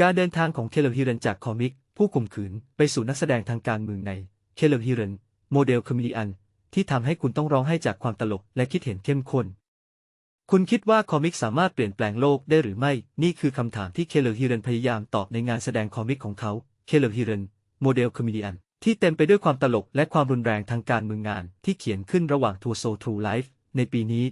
การเดินทางของเคเลฮิเรนจากคอมิก ผู้ข่มขืนไปสู่นักแสดงทางการเมืองในเคเลฮิเรนโมเดลคอมเมดี้อันที่ทำให้คุณต้องร้องไห้จากความตลกและคิดเห็นเข้มข้น คุณคิดว่าคอมิกสามารถเปลี่ยนแปลงโลกได้หรือไม่ นี่คือคำถามที่เคเลฮิเรนพยายามตอบในงานแสดงคอมิกของเขาเคเลฮิเรนโมเดลคอมเมดี้อันที่เต็มไปด้วยความตลกและความรุนแรงทางการเมืองงาน ที่เขียนขึ้นระหว่างทัวร์โซทูไลฟ์ในปีนี้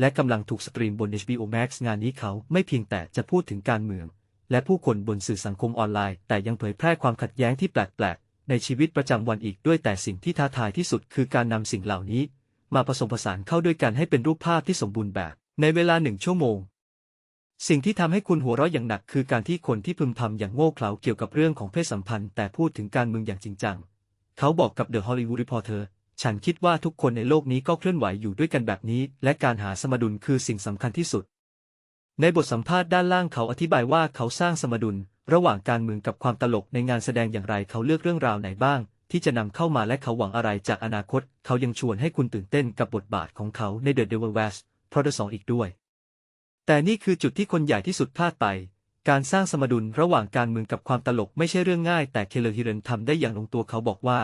และกำลังถูกสตรีมบน HBO Max งานนี้เขาไม่เพียงแต่จะพูดถึงการเมือง และผู้คนบนสื่อสังคมออนไลน์ แต่ยังเผยแพร่ความขัดแย้งที่แปลกๆ ในชีวิตประจำวันอีกด้วยแต่สิ่งที่ท้าทายที่สุดคือการนำสิ่งเหล่านี้ มาผสมผสานเข้าด้วยกันให้เป็นรูปภาพที่สมบูรณ์แบบ ในเวลาหนึ่งชั่วโมง สิ่งที่ทำให้คุณหัวเราะอย่างหนักคือการที่คนที่พึมพำอย่างโง่เขลาเกี่ยวกับเรื่องของเพศสัมพันธ์ แต่พูดถึงการเมืองอย่างจริงจัง เขาบอกกับ The Hollywood Reporter ฉันคิดว่าทุกคนในโลกนี้ก็เคลื่อนไหวอยู่ด้วยกันแบบนี้ และการหาสมดุลคือสิ่งสำคัญที่สุด ในบทสัมภาษณ์ด้านล่างเขาอธิบายว่าเขาสร้างสมดุล ระหว่างการเมืองกับความตลกในงานแสดงอย่างไรเขาเลือกเรื่องราวไหนบ้าง ที่จะนำเข้ามาและเขาหวังอะไรจากอนาคต เขายังชวนให้คุณตื่นเต้นกับบทบาทของเขาใน The Devil Wears Prada 2อีกด้วย แต่นี่คือจุดที่คนใหญ่ที่สุดพลาดไป การสร้างสมดุลระหว่างการเมืองกับความตลกไม่ใช่เรื่องง่าย แต่เคเลฮิเรนทำได้อย่างลงตัวเขาบอกว่า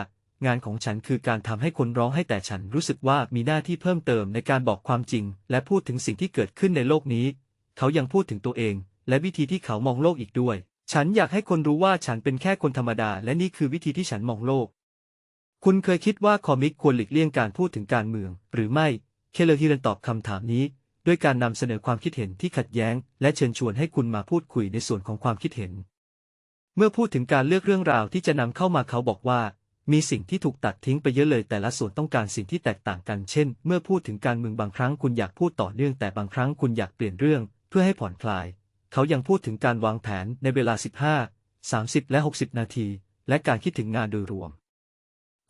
งานของฉันคือการทำให้คนร้องให้แต่ฉันรู้สึกว่ามีหน้าที่เพิ่มเติมในการบอกความจริง และพูดถึงสิ่งที่เกิดขึ้นในโลกนี้ เขายังพูดถึงตัวเอง และวิธีที่เขามองโลกอีกด้วย ฉันอยากให้คนรู้ว่าฉันเป็นแค่คนธรรมดา และนี่คือวิธีที่ฉันมองโลก คุณเคยคิดว่าคอมิกควรหลีกเลี่ยงการพูดถึงการเมือง หรือไม่ เคเลฮิเรนตอบคำถามนี้ ด้วยการนำเสนอความคิดเห็นที่ขัดแย้ง และเชิญชวนให้คุณมาพูดคุยในส่วนของความคิดเห็น เมื่อพูดถึงการเลือกเรื่องราวที่จะนำเข้ามาเขาบอกว่ามีสิ่งที่ถูกตัดทิ้งไปเยอะเลยแต่ละส่วนต้องการสิ่งที่แตกต่างกัน เช่น เมื่อพูดถึงการเมืองบางครั้งคุณอยากพูดต่อเนื่องแต่บางครั้งคุณอยากเปลี่ยนเรื่อง เพื่อให้ผ่อนคลาย เขายังพูดถึงการวางแผนในเวลา 15 30 และ 60 นาที และการคิดถึงงานโดยรวม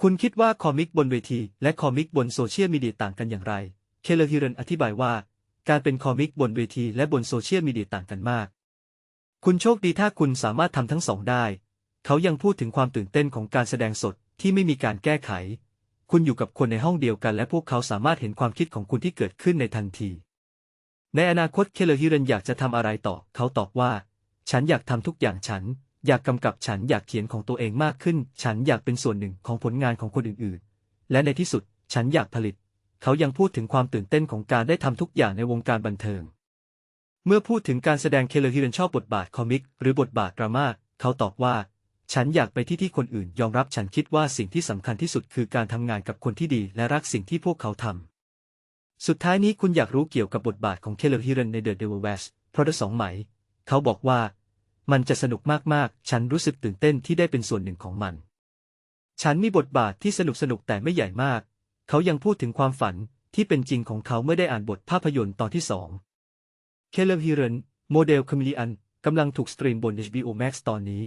คุณคิดว่าคอมิกบนเวที และคอมิกบนโซเชียลมีเดียต่างกันอย่างไร เคเลฮิเรนอธิบายว่า การเป็นคอมิกบนเวทีและบนโซเชียลมีเดียต่างกันมาก คุณโชคดีถ้าคุณสามารถทำทั้งสองได้ เขายังพูดถึงความตื่นเต้นของการแสดงสดที่ไม่มีการแก้ไข คุณอยู่กับคนในห้องเดียวกัน และพวกเขาสามารถเห็นความคิดของคุณที่เกิดขึ้นในทันที ในอนาคตเคเลฮิเรนอยากจะทำอะไรต่อ เขาตอบว่า ฉันอยากทำทุกอย่างฉัน อยากกำกับฉันอยากเขียนของตัวเองมากขึ้น ฉันอยากเป็นส่วนหนึ่งของผลงานของคนอื่นๆ และในที่สุด ฉันอยากผลิต เขายังพูดถึงความตื่นเต้นของการได้ทำทุกอย่างในวงการบันเทิง เมื่อพูดถึงการแสดงเคเลฮิเรนชอบบทบาทคอมิก หรือบทบาทดราม่าเขาตอบว่า ฉันอยากไปที่ที่คนอื่น ยอมรับฉันคิดว่าสิ่งที่สำคัญที่สุดคือการทำงานกับคนที่ดีและรักสิ่งที่พวกเขาทำ สุดท้ายนี้คุณอยากรู้เกี่ยวกับบทบาทของเคเลฮิเรนใน The Devil Wears Prada 2ไหม เขาบอกว่า มันจะสนุกมากๆ ฉันรู้สึกตื่นเต้นที่ได้เป็นส่วนหนึ่งของมัน ฉันมีบทบาทที่สนุกสนุกแต่ไม่ใหญ่มาก เขายังพูดถึงความฝันที่เป็นจริงของเขาเมื่อได้อ่านบทภาพยนตร์ตอนที่สองเคเลฮิเรนโมเดลคอมเมดี้อันกำลังถูกสตรีมบน HBO Max ตอนนี้